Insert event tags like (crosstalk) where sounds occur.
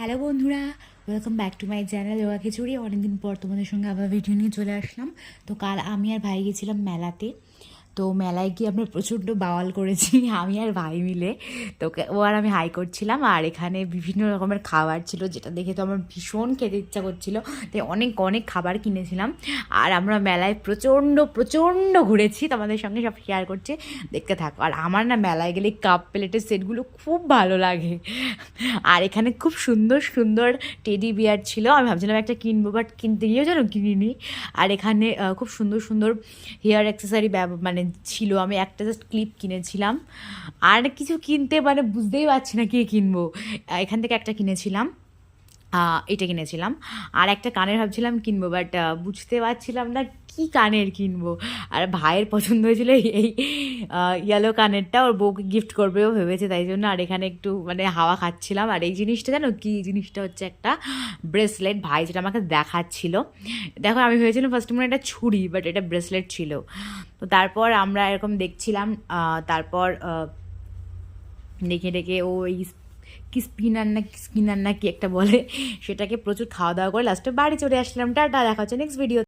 Hello বন্ধুরা welcome back to my channel ওয়া খিচুড়ি অনেকদিন পর তোমাদের সঙ্গে আবার ভিডিও নিয়ে চলে আসলাম। তো কাল আমি আর ভাই গেছিলাম মেলাতে। তো মেলায় গিয়ে আমরা প্রচণ্ড বাওয়াল করেছি, (laughs) আমি আর ভাই মিলে। তো ও আর আমি হাই করছিলাম আর এখানে বিভিন্ন রকমের খাবার ছিল, যেটা দেখে তো আমার ভীষণ খেতে ইচ্ছা করছিল। তাই অনেক অনেক খাবার কিনেছিলাম। আর আমরা মেলায় প্রচণ্ড প্রচণ্ড ঘুরেছি, তোমাদের সঙ্গে সব শেয়ার করছি। দেখতে থাকো, আর আমার না মেলায় গেলে কাপ প্লেটের সেটগুলো খুব ভালো লাগে। আর এখানে খুব সুন্দর সুন্দর টেডি বিয়ার ছিল। আমি ভাবছিলাম একটা কিনবো বাট কিনতে গিয়েও যেন কিনিনি। আর এখানে খুব সুন্দর সুন্দর হেয়ার অ্যাক্সেসারি মানে ছিল, আমি একটা জাস্ট ক্লিপ কিনেছিলাম। আর কিছু কিনতে মানে বুঝতেই পারছি না কি কিনবো। এখান থেকে একটা কিনেছিলাম। এটা কিনেছিলাম। আর একটা কানের ভাবছিলাম কিনবো বাট বুঝতে পারছিলাম না কি কানের কিনবো। আর ভাইয়ের পছন্দ হয়েছিল এই ইয়েলো কানেরটা, ওর বউকে গিফট করবেও ভেবেছে, তাই জন্য আর এখানে একটু মানে হাওয়া খাচ্ছিলাম। আর এই জিনিসটা জানো কি? জিনিসটা হচ্ছে একটা ব্রেসলেট ভাই যেটা আমাকে দেখাচ্ছিল। দেখো, আমি ভেবেছিলাম ফার্স্ট মনে এটা ছুরি বাট এটা ব্রেসলেট ছিল। তো তারপর আমরা এরকম দেখছিলাম তারপর দেখে দেখে ও এই কি স্পিনার না স্কিনার না কি একটা বলে, সেটাকে প্রচুর খাওয়া দাওয়া করে লাস্টে বাড়ি চলে আসলাম। টাটা, দেখা হচ্ছে নেক্সট ভিডিও